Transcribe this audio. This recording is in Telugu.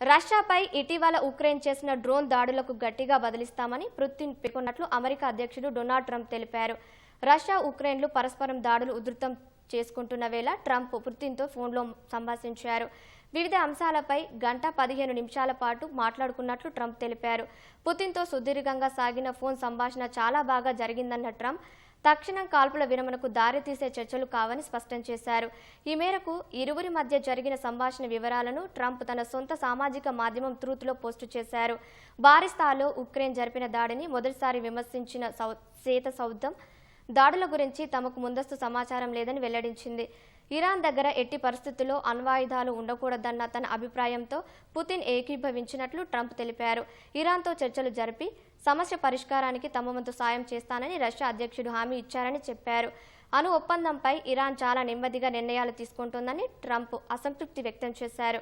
రష్యాపై ఇటీవల ఉక్రెయిన్ చేసిన డ్రోన్ దాడులకు గట్టిగా బదిలిస్తామని పుతిన్ పేర్కొన్నట్లు అమెరికా అధ్యక్షుడు డొనాల్డ్ ట్రంప్ తెలిపారు. రష్యా ఉక్రెయిన్లు పరస్పరం దాడులు ఉధృతం చేసుకుంటున్న వేళ ట్రంప్ పుతిన్తో ఫోన్లో సంభాషించారు. వివిధ అంశాలపై గంట పదిహేను నిమిషాల పాటు మాట్లాడుకున్నట్లు ట్రంప్ తెలిపారు. పుతిన్తో సుదీర్ఘంగా సాగిన ఫోన్ సంభాషణ చాలా బాగా జరిగిందన్న ట్రంప్ తక్షణం కాల్పుల విరమణకు దారితీసే చర్చలు కావని స్పష్టం చేశారు. ఈ మేరకు ఇరువురి మధ్య జరిగిన సంభాషణ వివరాలను ట్రంప్ తన సొంత సామాజిక మాధ్యమం ట్రూత్లో పోస్టు చేశారు. బారిస్తాలో ఉక్రెయిన్ జరిపిన దాడిని మొదటిసారి విమర్శించిన సౌ శ్వేత సౌధం దాడుల గురించి తమకు ముందస్తు సమాచారం లేదని వెల్లడించింది. ఇరాన్ దగ్గర ఎట్టి పరిస్థితుల్లో అణ్వాయుధాలు ఉండకూడదన్న తన అభిప్రాయంతో పుతిన్ ఏకీభవించినట్లు ట్రంప్ తెలిపారు. ఇరాన్తో చర్చలు జరిపి సమస్య పరిష్కారానికి తమ వంతు సాయం చేస్తానని రష్యా అధ్యక్షుడు హామీ ఇచ్చారని చెప్పారు. అణు ఒప్పందంపై ఇరాన్ చాలా నెమ్మదిగా నిర్ణయాలు తీసుకుంటోందని ట్రంప్ అసంతృప్తి వ్యక్తం చేశారు.